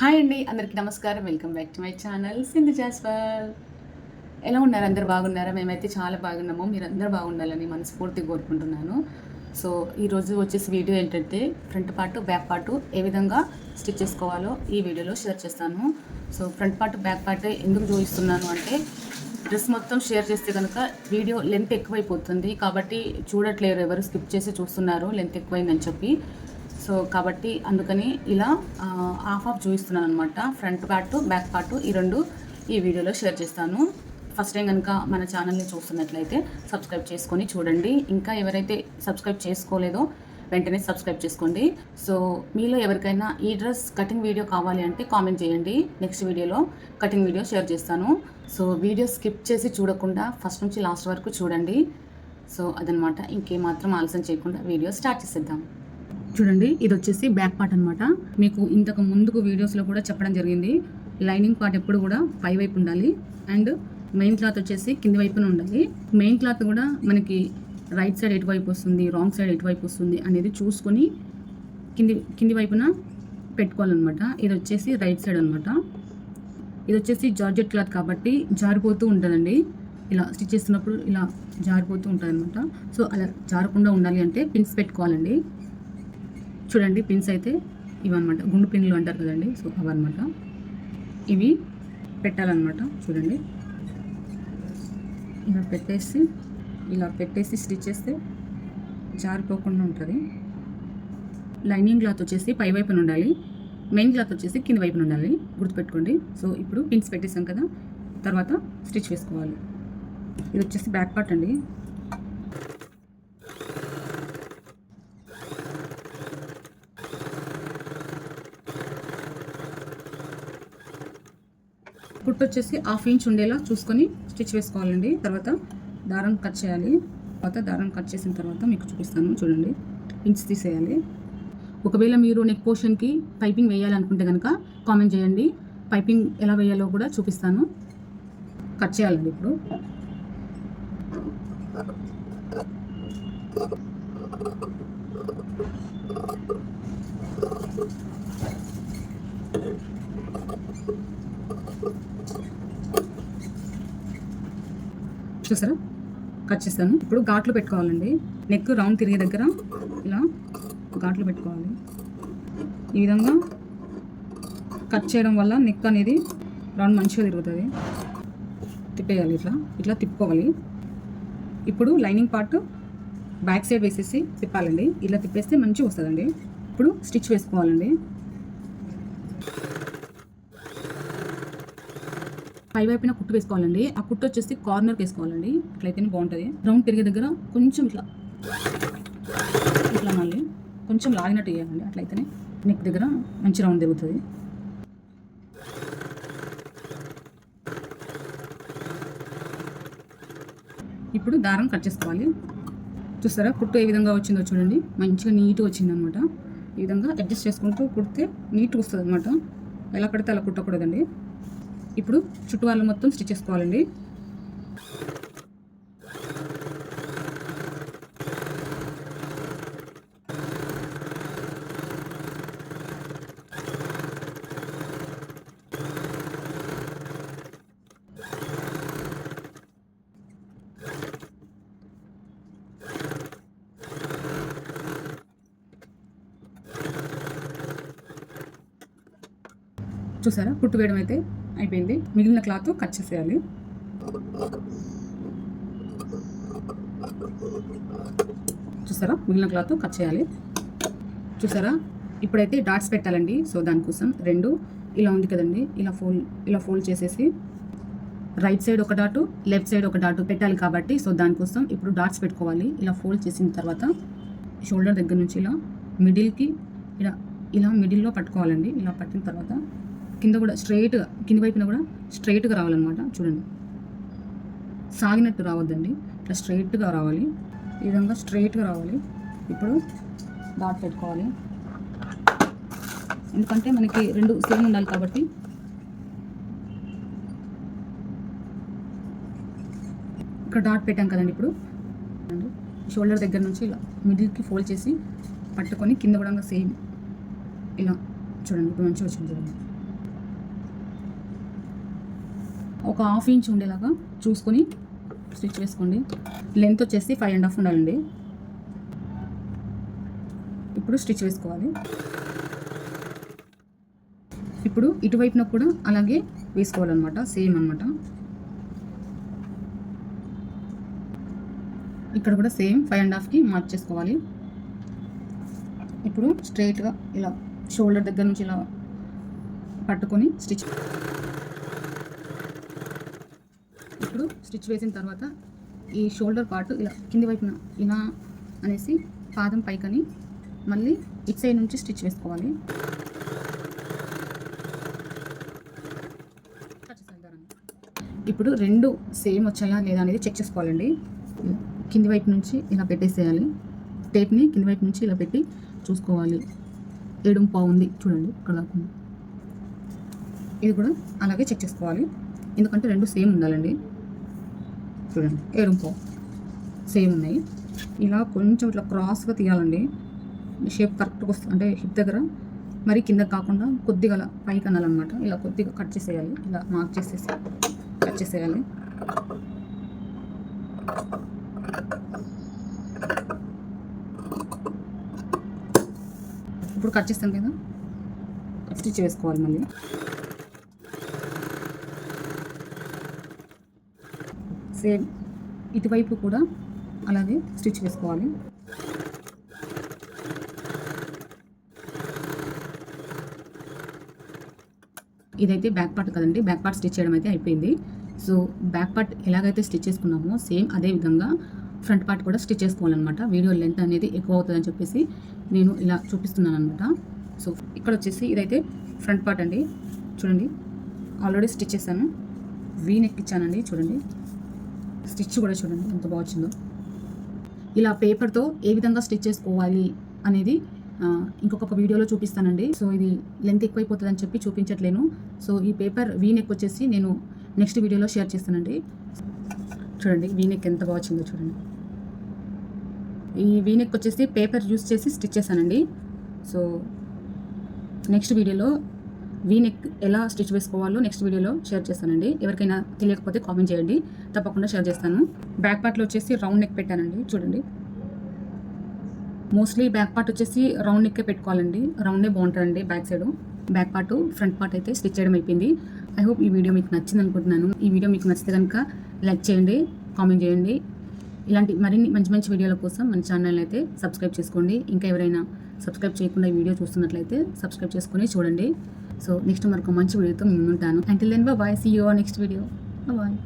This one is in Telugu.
హాయ్ అండి అందరికీ నమస్కారం. Welcome back to my channel. Sindhu Jaswal. ఎలా ఉన్నారు? అందరు బాగున్నారా? మేమైతే చాలా బాగున్నాము. మీరు అందరు బాగుండాలని మనస్ఫూర్తి కోరుకుంటున్నాను. సో ఈరోజు వచ్చేసి వీడియో ఏంటంటే ఫ్రంట్ పార్ట్ బ్యాక్ పార్ట్ ఏ విధంగా స్టిచ్ చేసుకోవాలో ఈ వీడియోలో షేర్ చేస్తాను. So front part back part ఎందుకు చూపిస్తున్నాను అంటే డ్రెస్ మొత్తం షేర్ చేస్తే కనుక వీడియో లెంత్ ఎక్కువైపోతుంది. కాబట్టి చూడట్లేరు ఎవరు స్కిప్ చేసి చూస్తున్నారు లెంత్ ఎక్కువైందని చెప్పి. సో కాబట్టి అందుకని ఇలా హాఫ్ ఆఫ్ చూపిస్తున్నాను అనమాట ఫ్రంట్ పార్ట్ బ్యాక్ పార్ట్ ఈ రెండు ఈ వీడియోలో షేర్ చేస్తాను. ఫస్ట్ టైం కనుక మన ఛానల్ని చూస్తున్నట్లయితే సబ్స్క్రైబ్ చేసుకొని చూడండి. ఇంకా ఎవరైతే సబ్స్క్రైబ్ చేసుకోలేదో వెంటనే సబ్స్క్రైబ్ చేసుకోండి. సో మీలో ఎవరికైనా ఈ డ్రెస్ కటింగ్ వీడియో కావాలి అంటే కామెంట్ చేయండి. నెక్స్ట్ వీడియోలో కటింగ్ వీడియో షేర్ చేస్తాను. సో వీడియో స్కిప్ చేసి చూడకుండా ఫస్ట్ నుంచి లాస్ట్ వరకు చూడండి. సో అదనమాట ఇంకేమాత్రం ఆలస్యం చేయకుండా వీడియో స్టార్ట్ చేసేద్దాం. చూడండి ఇది వచ్చేసి బ్యాక్ పార్ట్ అనమాట మీకు ఇంతకు ముందుకు వీడియోస్లో కూడా చెప్పడం జరిగింది. లైనింగ్ పార్ట్ ఎప్పుడు కూడా పై వైపు ఉండాలి. అండ్ మెయిన్ క్లాత్ వచ్చేసి కింది వైపున ఉండాలి. మెయిన్ క్లాత్ కూడా మనకి రైట్ సైడ్ ఎటువైపు వస్తుంది రాంగ్ సైడ్ ఎటువైపు వస్తుంది అనేది చూసుకొని కింది కింది వైపున పెట్టుకోవాలన్నమాట. ఇది వచ్చేసి రైట్ సైడ్ అనమాట ఇది వచ్చేసి జార్జెట్ క్లాత్ కాబట్టి జారిపోతూ ఉంటుందండి. ఇలా స్టిచ్ చేస్తున్నప్పుడు ఇలా జారిపోతూ ఉంటుంది అనమాట సో అలా జారకుండా ఉండాలి అంటే పిన్స్ పెట్టుకోవాలండి. చూడండి పిన్స్ అయితే ఇవన్నమాట. గుండు పిన్లు అంటారు కదండి సో అవన్నమాట. ఇవి పెట్టాలన్నమాట చూడండి. ఇలా పెట్టేసి ఇలా పెట్టేసి స్టిచ్ చేస్తే జారిపోకుండా ఉంటుంది. లైనింగ్ క్లాత్ వచ్చేసి పై వైపున ఉండాలి. మెయిన్ క్లాత్ వచ్చేసి కింద వైపున ఉండాలి. గుర్తుపెట్టుకోండి. సో ఇప్పుడు పిన్స్ పెట్టేసాం కదా తర్వాత స్టిచ్ వేసుకోవాలి. ఇది వచ్చేసి బ్యాక్ పార్ట్ అండి. కుట్టు వచ్చేసి హాఫ్ ఇంచ్ ఉండేలా చూసుకొని స్టిచ్ వేసుకోవాలండి. తర్వాత దారం కట్ చేయాలి. తర్వాత దారం కట్ చేసిన తర్వాత మీకు చూపిస్తాను. చూడండి. ఇంచ్ తీసేయాలి. ఒకవేళ మీరు నెక్ పోర్షన్కి పైపింగ్ వేయాలనుకుంటే కనుక కామెంట్ చేయండి. పైపింగ్ ఎలా వేయాలో కూడా చూపిస్తాను. కట్ చేయాలండి ఇప్పుడు. చూసారా? కట్ చేస్తాను. ఇప్పుడు ఘాట్లు పెట్టుకోవాలండి. నెక్ రౌండ్ తిరిగే దగ్గర ఇలా ఘాట్లు పెట్టుకోవాలి. ఈ విధంగా కట్ చేయడం వల్ల నెక్ అనేది రౌండ్ మంచిగా తిరుగుతుంది. తిప్పేయాలి ఇట్లా. ఇట్లా తిప్పుకోవాలి. ఇప్పుడు లైనింగ్ పార్ట్ బ్యాక్ సైడ్ వేసేసి తిప్పాలండి. ఇలా తిప్పేస్తే మంచిగా వస్తుందండి. ఇప్పుడు స్టిచ్ వేసుకోవాలండి. పై వైపున కుట్టు వేసుకోవాలండి. ఆ కుట్టు వచ్చేసి కార్నర్కి వేసుకోవాలండి అట్లయితేనే బాగుంటుంది. రౌండ్ తిరిగే దగ్గర కొంచెం ఇట్లా ఇట్లా మళ్ళీ కొంచెం లాగినట్టు వేయాలండి. అట్లయితేనే నెక్ దగ్గర మంచి రౌండ్ తిరుగుతుంది. ఇప్పుడు దారం కట్ చేసుకోవాలి. చూస్తారా కుట్టు ఏ విధంగా వచ్చిందో చూడండి. మంచిగా నీట్గా వచ్చింది అనమాట ఈ విధంగా అడ్జస్ట్ చేసుకుంటూ కుడితే నీట్గా వస్తుంది అనమాట ఎలా కడితే అలా కుట్టకూడదండి. ఇప్పుడు చుట్టూ వాళ్ళు మొత్తం స్టిచ్ చేసుకోవాలండి. చూసారా? కుట్టు వేయడం అయితే అయిపోయింది. మిగిలిన క్లాత్ కట్ చేసేయాలి. చూసారా? మిగిలిన క్లాత్ కట్ చేయాలి. చూసారా? ఇప్పుడైతే డాట్స్ పెట్టాలండి. సో దానికోసం రెండు. ఇలా ఉంది కదండి. ఇలా ఫోల్డ్ ఇలా ఫోల్డ్ చేసేసి రైట్ సైడ్ ఒక డాటు లెఫ్ట్ సైడ్ ఒక డాటు పెట్టాలి కాబట్టి సో దానికోసం ఇప్పుడు డాట్స్ పెట్టుకోవాలి. ఇలా ఫోల్డ్ చేసిన తర్వాత షోల్డర్ దగ్గర నుంచి ఇలా మిడిల్కి ఇలా ఇలా మిడిల్లో పట్టుకోవాలండి. ఇలా పట్టిన తర్వాత కింద కూడా స్ట్రైట్గా కింది వైపున కూడా స్ట్రైట్గా రావాలన్నమాట. చూడండి. సాగినట్టు రావద్దండి. ఇట్లా స్ట్రైట్గా రావాలి. ఈ విధంగా స్ట్రైట్గా రావాలి. ఇప్పుడు డాట్ పెట్టుకోవాలి. ఎందుకంటే మనకి రెండు సేమ్ ఉండాలి కాబట్టి. ఇక్కడ డాట్ పెట్టాం కదండి ఇప్పుడు. షోల్డర్ దగ్గర నుంచి ఇలా మిడిల్కి ఫోల్డ్ చేసి పట్టుకొని కింద కూడా సేమ్ ఇలా చూడండి. ఇప్పుడు మంచిగా వచ్చింది చూడండి. ఒక హాఫ్ ఇంచ్ ఉండేలాగా చూసుకొని స్టిచ్ వేసుకోండి లెంత్ వచ్చేసి ఫైవ్ అండ్ హాఫ్ ఉండాలండి. ఇప్పుడు స్టిచ్ వేసుకోవాలి. ఇప్పుడు ఇటువైపున కూడా అలాగే వేసుకోవాలన్నమాట. సేమ్ అనమాట ఇక్కడ కూడా సేమ్ ఫైవ్ అండ్ హాఫ్కి మార్క్ చేసుకోవాలి. ఇప్పుడు స్ట్రైట్గా ఇలా షోల్డర్ దగ్గర నుంచి ఇలా పట్టుకొని స్టిచ్ ఇప్పుడు స్టిచ్ వేసిన తర్వాత ఈ షోల్డర్ పార్ట్ ఇలా కింది వైపున ఇలా అనేసి పాదం పైకని మళ్ళీ ఇట్ సైడ్ నుంచి స్టిచ్ వేసుకోవాలి. ఇప్పుడు రెండు సేమ్ వచ్చాయా లేదా అనేది చెక్ చేసుకోవాలండి. కింది వైపు నుంచి ఇలా పెట్టేసేయాలి. టేప్ని కింది వైపు నుంచి ఇలా పెట్టి చూసుకోవాలి. ఏడుం బాగుంది చూడండి ఇక్కడ దాకా ఇది కూడా అలాగే చెక్ చేసుకోవాలి. ఎందుకంటే రెండు సేమ్ ఉండాలండి. చూడండి ఎరుపు. సేమ్ ఉన్నాయి. ఇలా కొంచెం ఇట్లా క్రాస్గా తీయాలండి. షేప్ కరెక్ట్గా వస్తుంది. అంటే హిప్ దగ్గర. మరి కింద కాకుండా కొద్దిగా పైకి అనాలన్నమాట. ఇలా కొద్దిగా కట్ చేసేయాలి. ఇలా మార్క్ చేసేసి కట్ చేసేయాలి. ఇప్పుడు కట్ చేస్తాం కదా. స్టిచ్ వేసుకోవాలి మళ్ళీ. సేమ్ ఇటువైపు కూడా అలాగే స్టిచ్ వేసుకోవాలి ఇదైతే బ్యాక్ పార్ట్ కదండి బ్యాక్ పార్ట్ స్టిచ్ చేయడం అయితే అయిపోయింది. సో బ్యాక్ పార్ట్ ఎలాగైతే స్టిచ్ చేసుకున్నామో సేమ్ అదే విధంగా ఫ్రంట్ పార్ట్ కూడా స్టిచ్ చేసుకోవాలన్నమాట. వీడియో లెంత్ అనేది ఎక్కువ అవుతుందని చెప్పేసి నేను ఇలా చూపిస్తున్నాను అనమాట సో ఇక్కడ వచ్చేసి ఇదైతే ఫ్రంట్ పార్ట్ అండి. చూడండి ఆల్రెడీ స్టిచ్ చేశాను. వీ నెక్ ఇచ్చానండి చూడండి. స్టిచ్ కూడా చూడండి ఎంత బాగా వచ్చిందో. ఇలా పేపర్తో ఏ విధంగా స్టిచ్ చేసుకోవాలి అనేది ఇంకొక వీడియోలో చూపిస్తానండి. సో ఇది లెంత్ ఎక్కువైపోతుందని చెప్పి చూపించట్లేను. సో ఈ పేపర్ వీ నెక్ వచ్చేసి నేను నెక్స్ట్ వీడియోలో షేర్ చేస్తానండి. చూడండి వీ నెక్ ఎంత బాగా వచ్చిందో చూడండి. ఈ వీ నెక్ వచ్చేసి పేపర్ యూస్ చేసి స్టిచ్ చేశానండి. సో నెక్స్ట్ వీడియోలో వీ నెక్ ఎలా స్టిచ్ వేసుకోవాలో నెక్స్ట్ వీడియోలో షేర్ చేస్తానండి. ఎవరికైనా తెలియకపోతే కామెంట్ చేయండి. తప్పకుండా షేర్ చేస్తాను. బ్యాక్ పార్ట్లో వచ్చేసి రౌండ్ నెక్ పెట్టానండి. చూడండి. మోస్ట్లీ బ్యాక్ పార్ట్ వచ్చేసి రౌండ్ నెక్కే పెట్టుకోవాలండి. రౌండే బాగుంటుందండి back side. Back part front part అయితే స్టిచ్ చేయడం అయిపోయింది. ఐ హోప్ ఈ వీడియో మీకు నచ్చింది అనుకుంటున్నాను. ఈ వీడియో మీకు నచ్చితే కనుక లైక్ చేయండి కామెంట్ చేయండి. ఇలాంటి మరిన్ని మంచి మంచి వీడియోల కోసం మన ఛానల్ అయితే సబ్స్క్రైబ్ చేసుకోండి. ఇంకా ఎవరైనా సబ్స్క్రైబ్ చేయకుండా ఈ వీడియో చూస్తున్నట్లయితే సబ్స్క్రైబ్ చేసుకొని చూడండి. సో నెక్స్ట్ మరొక మంచి వీడియోతో మేము ఉంటాను until then bye see you next video bye